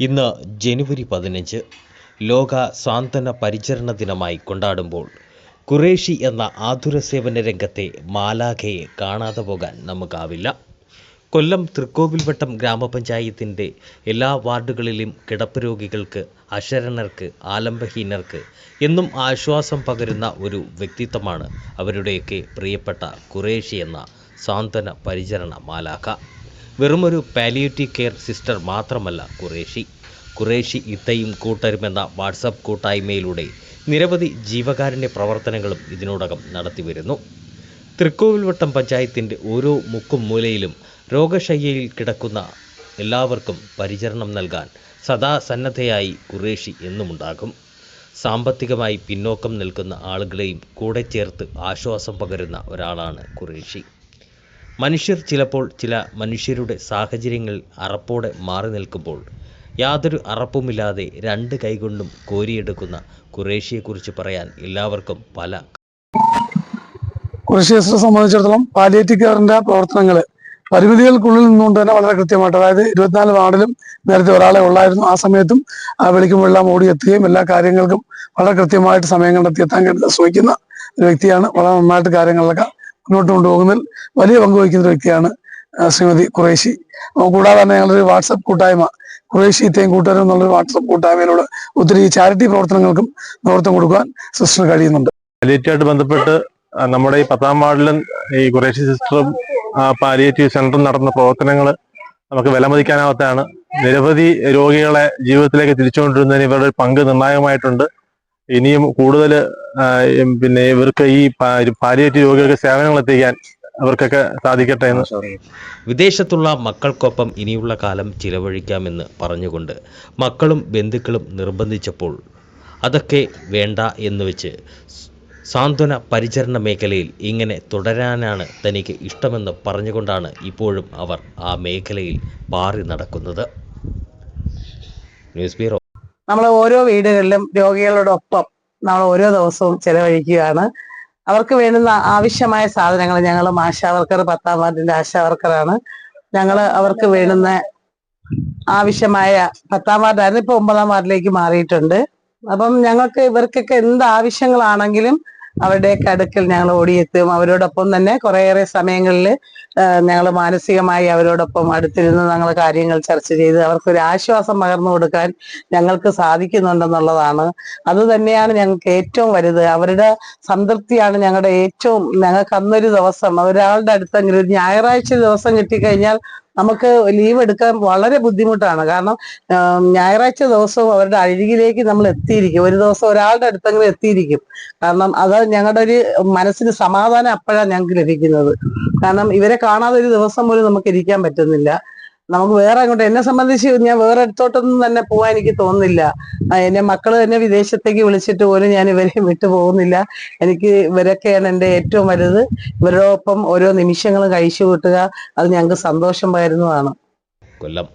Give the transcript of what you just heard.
ഇന്ന് ജനുവരി പതിനഞ്ച് ലോക സാന്ത്വന പരിചരണ ദിനമായി കൊണ്ടാടുമ്പോൾ കുറേഷി എന്ന ആതുര സേവന രംഗത്തെ മാലാഖയെ കാണാതെ പോകാൻ നമുക്കാവില്ല. കൊല്ലം തൃക്കോവിൽവട്ടം ഗ്രാമപഞ്ചായത്തിന്റെ എല്ലാ വാർഡുകളിലും കിടപ്പ് രോഗികൾക്ക് അശരണർക്ക് ആലംബഹീനർക്ക് എന്നും ആശ്വാസം പകരുന്ന ഒരു വ്യക്തിത്വമാണ് അവരുടെയൊക്കെ പ്രിയപ്പെട്ട കുറേഷി എന്ന സാന്ത്വന പരിചരണ മാലാഖ. വെറുമൊരു പാലിയേറ്റീവ് കെയർ സിസ്റ്റർ മാത്രമല്ല കുറേഷി കുറേഷി ഇത്തയും കൂട്ടരും എന്ന വാട്സപ്പ് കൂട്ടായ്മയിലൂടെ നിരവധി ജീവകാരുണ്യ പ്രവർത്തനങ്ങളും ഇതിനോടകം നടത്തിവരുന്നു. തൃക്കോവിൽവട്ടം പഞ്ചായത്തിന്റെ ഓരോ മുക്കും മൂലയിലും രോഗശയ്യയിൽ കിടക്കുന്ന എല്ലാവർക്കും പരിചരണം നൽകാൻ സദാ സന്നദ്ധയായി കുറേഷി എന്നുമുണ്ടാകും. സാമ്പത്തികമായി പിന്നോക്കം നിൽക്കുന്ന ആളുകളെയും കൂടെ ചേർത്ത് ആശ്വാസം പകരുന്ന ഒരാളാണ് ഖുറേഷി. മനുഷ്യർ ചിലപ്പോൾ ചില മനുഷ്യരുടെ സാഹചര്യങ്ങൾ അറപ്പോടെ മാറി നിൽക്കുമ്പോൾ യാതൊരു അറപ്പുമില്ലാതെ രണ്ട് കൈകൊണ്ടും കോരിയെടുക്കുന്ന ഖുറേഷിയെക്കുറിച്ച് പറയാൻ എല്ലാവർക്കും പല കുറേശ്യസിനെ സംബന്ധിച്ചിടത്തോളം പാലിയേറ്റീവ് കെയറിന്റെ പ്രവർത്തനങ്ങൾ പരിമിതികൾക്കുള്ളിൽ നിന്നുകൊണ്ട് തന്നെ വളരെ കൃത്യമായിട്ട് അതായത് ഇരുപത്തിനാല് വാർഡിലും നേരത്തെ ഒരാളെ ഉള്ളായിരുന്നു. ആ സമയത്തും ആ വിളിക്കുമ്പോഴെല്ലാം ഓടിയെത്തുകയും എല്ലാ കാര്യങ്ങൾക്കും വളരെ കൃത്യമായിട്ട് സമയം കണ്ടെത്തി എത്താൻ ശ്രമിക്കുന്ന ഒരു വ്യക്തിയാണ്. വളരെ നന്നായിട്ട് കാര്യങ്ങളിലൊക്കെ മുന്നോട്ട് കൊണ്ടുപോകുന്നതിൽ വലിയ പങ്ക് വഹിക്കുന്ന വ്യക്തിയാണ് ശ്രീമതി ഖുറേഷി. കൂടാതെ തന്നെ ഞങ്ങളൊരു വാട്സപ്പ് കൂട്ടായ്മ ഖുറേഷി ഇത്തയും കൂട്ടുകാരും എന്നുള്ളൊരു വാട്സപ്പ് കൂട്ടായ്മയിലൂടെ ഒത്തിരി ചാരിറ്റി പ്രവർത്തനങ്ങൾക്കും നേതൃത്വം കൊടുക്കാൻ സിസ്റ്റർ കഴിയുന്നുണ്ട്. പാലിയേറ്റീവായിട്ട് ബന്ധപ്പെട്ട് നമ്മുടെ ഈ പത്താം വാർഡിലും ഈ കുറേശ്ശി സിസ്റ്ററും പാലിയേറ്റീവ് സെന്ററും നടന്ന പ്രവർത്തനങ്ങൾ നമുക്ക് വിലമതിക്കാനാവാത്തതാണ്. നിരവധി രോഗികളെ ജീവിതത്തിലേക്ക് തിരിച്ചുകൊണ്ടിരുന്നതിന് ഇവരുടെ പങ്ക് നിർണായകമായിട്ടുണ്ട്. ഇനിയും കൂടുതൽ പിന്നെ ഇവർക്ക് ഈ പാലിയേറ്റീവ് രോഗികൾക്ക് സേവനങ്ങൾ എത്തിക്കാൻ അവർക്കൊക്കെ സാധിക്കട്ടെ എന്ന്. വിദേശത്തുള്ള മക്കൾക്കൊപ്പം ഇനിയുള്ള കാലം ചിലവഴിക്കാമെന്ന് പറഞ്ഞുകൊണ്ട് മക്കളും ബന്ധുക്കളും നിർബന്ധിച്ചപ്പോൾ അതൊക്കെ വേണ്ട എന്ന് വെച്ച് സാന്ത്വന പരിചരണ മേഖലയിൽ ഇങ്ങനെ തുടരാനാണ് തനിക്ക് ഇഷ്ടമെന്ന് പറഞ്ഞുകൊണ്ടാണ് ഇപ്പോഴും അവർ ആ മേഖലയിൽ പാറി നടക്കുന്നത്. ന്യൂസ് ബ്യൂറോ നമ്മൾ ഓരോ വീടുകളിലും രോഗികളോടൊപ്പം നമ്മൾ ഓരോ ദിവസവും ചെലവഴിക്കുകയാണ്. അവർക്ക് വേണ്ടുന്ന ആവശ്യമായ സാധനങ്ങൾ ഞങ്ങൾ ആശാ വർക്കർ പത്താം വാർഡിന്റെ ആശാ വർക്കറാണ് ഞങ്ങൾ അവർക്ക് വേണ്ടുന്ന ആവശ്യമായ പത്താം വാർഡായിരുന്നു ഇപ്പൊ ഒമ്പതാം വാർഡിലേക്ക് മാറിയിട്ടുണ്ട്. അപ്പം ഞങ്ങൾക്ക് ഇവർക്കൊക്കെ എന്ത് ആവശ്യങ്ങളാണെങ്കിലും അവരുടെയൊക്കെ അടുക്കൽ ഞങ്ങൾ ഓടിയെത്തും. അവരോടൊപ്പം തന്നെ കുറേയേറെ സമയങ്ങളിൽ ഞങ്ങൾ മാനസികമായി അവരോടൊപ്പം അടുത്തിരുന്ന് ഞങ്ങൾ കാര്യങ്ങൾ ചർച്ച ചെയ്ത് അവർക്കൊരു ആശ്വാസം പകർന്നു കൊടുക്കാൻ ഞങ്ങൾക്ക് സാധിക്കുന്നുണ്ടെന്നുള്ളതാണ്. അത് തന്നെയാണ് ഞങ്ങൾക്ക് ഏറ്റവും വലുത്. അവരുടെ സംതൃപ്തിയാണ് ഞങ്ങളുടെ ഏറ്റവും ഞങ്ങൾക്ക് അന്നൊരു ദിവസം ഒരാളുടെ അടുത്തെങ്കിലും ഒരു ഞായറാഴ്ച ദിവസം കിട്ടിക്കഴിഞ്ഞാൽ നമുക്ക് ലീവ് എടുക്കാൻ വളരെ ബുദ്ധിമുട്ടാണ്. കാരണം ഞായറാഴ്ച ദിവസവും അവരുടെ അഴുകിലേക്ക് നമ്മൾ എത്തിയിരിക്കും. ഒരു ദിവസം ഒരാളുടെ അടുത്തെങ്കിലും എത്തിയിരിക്കും. കാരണം അത് ഞങ്ങളുടെ ഒരു മനസ്സിന് സമാധാനം അപ്പോഴാണ് ഞങ്ങൾക്ക് ലഭിക്കുന്നത്. കാരണം ഇവരെ കാണാതെ ഒരു ദിവസം പോലും നമുക്ക് ഇരിക്കാൻ പറ്റുന്നില്ല. നമുക്ക് വേറെ അങ്ങോട്ട് എന്നെ സംബന്ധിച്ച് ഞാൻ വേറെ അടുത്തോട്ടൊന്നും തന്നെ പോകാൻ എനിക്ക് തോന്നുന്നില്ല. എന്റെ മക്കൾ തന്നെ വിദേശത്തേക്ക് വിളിച്ചിട്ട് പോലും ഞാൻ ഇവരെ വിട്ടു പോകുന്നില്ല. എനിക്ക് ഇവരൊക്കെയാണ് എന്റെ ഏറ്റവും വലുത്. ഇവരോടൊപ്പം ഓരോ നിമിഷങ്ങളും കഴിച്ചു കൂട്ടുക. അത് ഞങ്ങൾക്ക് സന്തോഷം പകരുന്നതാണ് കൊല്ലം.